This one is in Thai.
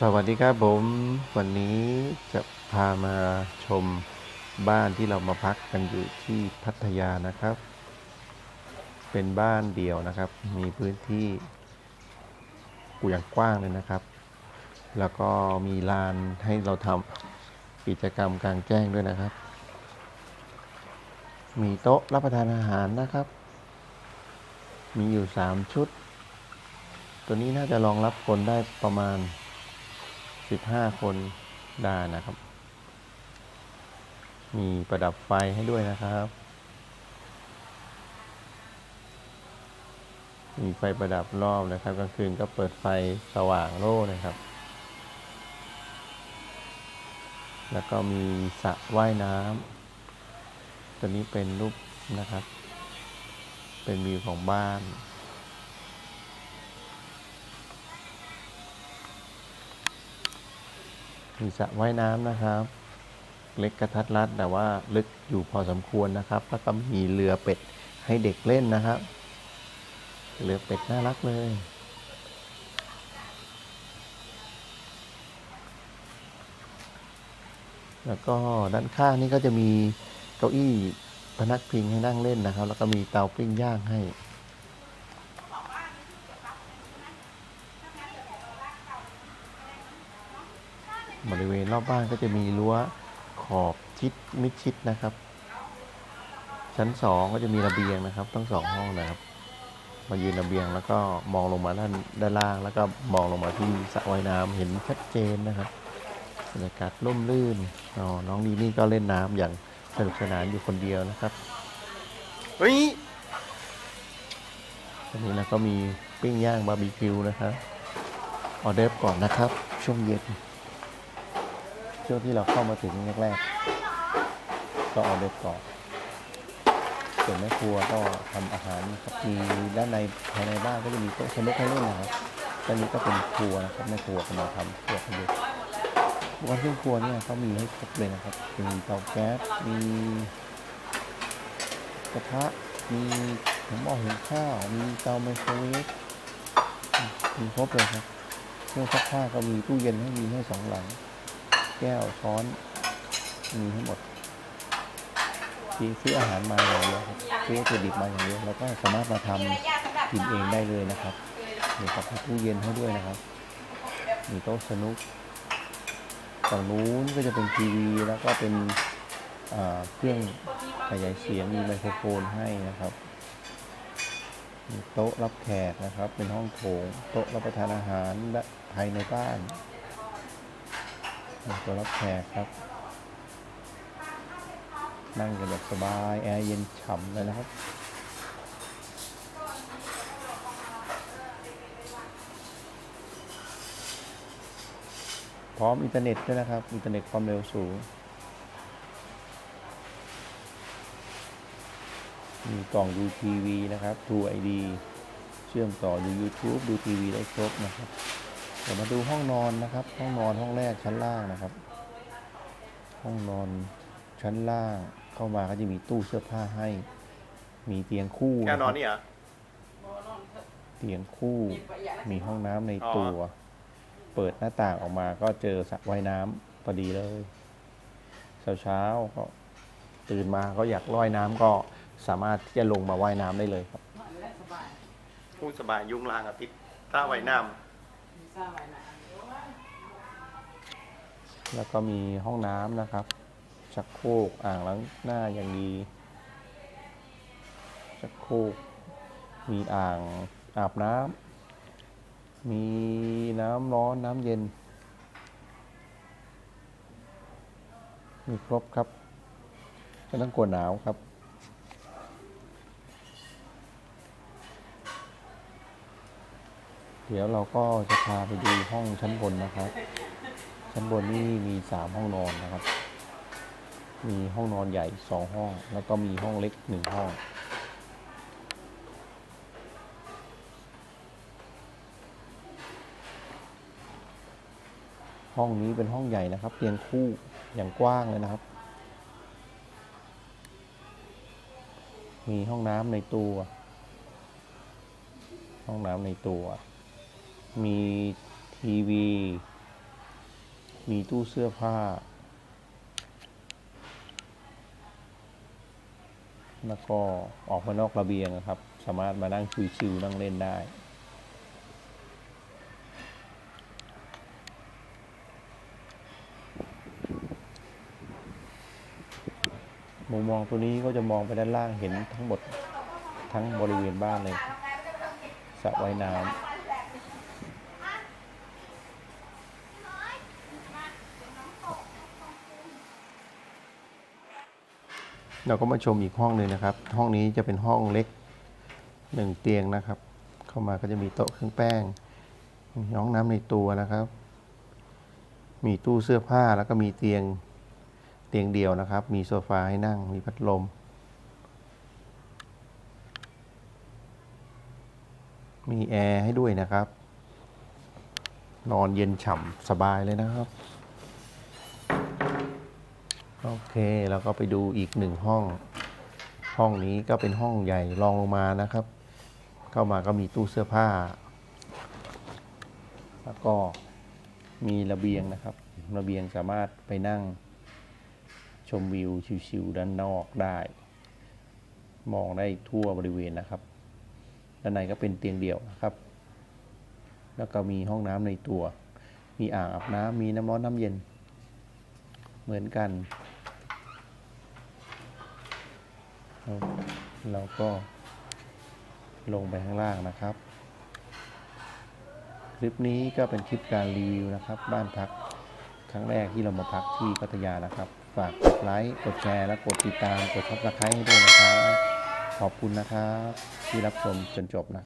สวัสดีครับผม วันนี้จะพามาชมบ้านที่เรามาพักกันอยู่ที่พัทยานะครับ เป็นบ้านเดี่ยวนะครับ มีพื้นที่กูอย่างกว้างเลยนะครับ แล้วก็มีลานให้เราทำกิจกรรมกลางแจ้งด้วยนะครับ มีโต๊ะรับประทานอาหารนะครับ มีอยู่ 3 ชุด ตัวนี้น่าจะรองรับคนได้ประมาณ 15คนได้นะครับ มีประดับไฟให้ด้วยนะครับ มีไฟประดับรอบนะครับกลางคืนก็เปิดไฟสว่างโล่นะครับ แล้วก็มีสระว่ายน้ำตัวนี้เป็นรูปนะครับ เป็นวิวของบ้าน มีสระว่ายน้ำนะครับ เล็กกระทัดรัดแต่ว่าลึกอยู่พอสมควรนะครับ แล้วก็มีเรือเป็ดให้เด็กเล่นนะครับ เรือเป็ดน่ารักเลยแล้วก็ด้านข้างนี่ก็จะมีเก้าอี้พนักพิงให้นั่งเล่นนะครับ แล้วก็มีเตาปิ้งย่างให้ บริเวณรอบบ้านก็จะมีรั้วขอบชิดมิดชิดนะครับ ชั้นสองก็จะมีระเบียงนะครับทั้งสองห้องนะครับ มายืนระเบียงแล้วก็มองลงมาด้านด้านล่าง แล้วก็มองลงมาที่สระว่ายน้ำเห็นชัดเจนนะครับบรรยากาศร่มรื่นอ๋อน้องดีนี่ก็เล่นน้ำอย่างสนุกสนานอยู่คนเดียวนะครับเฮ้ยอันนี้เราก็มีปิ้งย่างบาร์บีคิวนะครับออเดอร์ฟก่อนนะครับ ช่วงเย็น ช่วงที่เราเข้ามาถึงแรกๆก็ออเดอร์ก่อนส่วนแม่ครัวก็ทำอาหารครับมีด้านในภายในบ้านก็จะมีโต๊ะสนุกให้เล่นนะครับด้านนี้ก็เป็นครัวนะครับแม่ครัวกำลังทำครัวกันอยู่อุปกรณ์เครื่องครัวเนี่ยเขามีให้ครบเลยนะครับ มีเตาแก๊ส มีกระทะ มีหม้อหุงข้าว มีเตาไมโครเวฟ มีครบเลยครับ เครื่องซักผ้าก็มีตู้เย็นให้มีให้สองหลัง แก้วช้อนมีทั้งหมดซื้อซื้ออาหารมาอย่างเดียวครับซื้อวัตถุดิบมาอย่างเดียวแล้วก็สามารถมาทำกินเองได้เลยนะครับมีกับตู้เย็นให้ด้วยนะครับ มีโต๊ะสนุกฝั่งนู้นก็จะเป็นทีวีแล้วก็เป็นเครื่องขยายเสียงมีไมโครโฟนให้นะครับ มีโต๊ะรับแขกนะครับ เป็นห้องโถง โต๊ะรับประทานอาหารและภายในบ้าน ตัวรับแขกครับ นั่งกันแบบสบาย แอร์เย็นฉ่ำเลยนะครับพร้อมอินเทอร์เน็ตด้วยนะครับ อินเทอร์เน็ตความเร็วสูง มีกล่องดูทีวีนะครับ True ID เชื่อมต่อดู YouTube ดูทีวีได้ครบนะครับ ดี๋ยวมาดูห้องนอนนะครับ ห้องนอนห้องแรกชั้นล่างนะครับ ห้องนอนชั้นล่างเข้ามาก็จะมีตู้เสื้อผ้าให้ มีเตียงคู่แก้วนอนนะครับนี่เหรอเตียงคู่ มีห้องน้ำในอ๋อตัว เปิดหน้าต่างออกมาก็เจอสระว่ายน้ำพอดีเลยเช้าเช้าๆก็ตื่นมาก็อยากว่ายน้ำก็สามารถที่จะลงมาว่ายน้ำได้เลยครับพูดสบายยุงลางอาทิตย์ต้าไว้น้ แล้วก็มีห้องน้ำนะครับ ชักโครกอ่างล้างหน้าอย่างดี ชักโครกมีอ่างอาบน้ำมีน้ำร้อนน้ำเย็น มีครบครับไม่ต้องกลัวหนาวครับ เดี๋ยวเราก็จะพาไปดูห้องชั้นบนนะครับ ชั้นบนนี่มีสามห้องนอนนะครับ มีห้องนอนใหญ่สองห้อง แล้วก็มีห้องเล็กหนึ่งห้องห้องนี้เป็นห้องใหญ่นะครับเตียงคู่อย่างกว้างเลยนะครับ มีห้องน้ำในตัว ห้องน้ำในตัว มีทีวี มีตู้เสื้อผ้า แล้วก็ออกมานอกระเบียงนะครับ สามารถมานั่งชิวๆนั่งเล่นได้มุมมองตัวนี้ก็จะมองไปด้านล่างเห็นทั้งหมดทั้งบริเวณบ้านเลยสระว่ายน้ำ เราก็มาชมอีกห้องหนึ่งนะครับ ห้องนี้จะเป็นห้องเล็กหนึ่งเตียงนะครับ เข้ามาก็จะมีโต๊ะเครื่องแป้งมีห้องน้ำในตัวนะครับ มีตู้เสื้อผ้าแล้วก็มีเตียงเตียงเดียวนะครับ มีโซฟาให้นั่ง มีพัดลม มีแอร์ให้ด้วยนะครับ นอนเย็นฉ่ำสบายเลยนะครับ โอเคแล้วก็ไปดูอีกหนึ่งห้อง ห้องนี้ก็เป็นห้องใหญ่รองลงมานะครับ เข้ามาก็มีตู้เสื้อผ้า แล้วก็มีระเบียงนะครับ ระเบียงสามารถไปนั่ง ชมวิวชิวๆด้านนอกได้ มองได้ทั่วบริเวณนะครับ ด้านในก็เป็นเตียงเดี่ยวนะครับ แล้วก็มีห้องน้ำในตัว มีอ่างอาบน้ำมีน้ำร้อนน้ำเย็น เหมือนกัน เราก็ลงไปข้างล่างนะครับ คลิปนี้ก็เป็นคลิปการรีวิวนะครับ บ้านพักครั้งแรกที่เรามาพักที่พัทยานะครับ ฝากกดไลค์กดแชร์และกดติดตามกดซับสไครต์ให้ด้วยนะครับ ขอบคุณนะครับ ที่รับชมจนจบนะ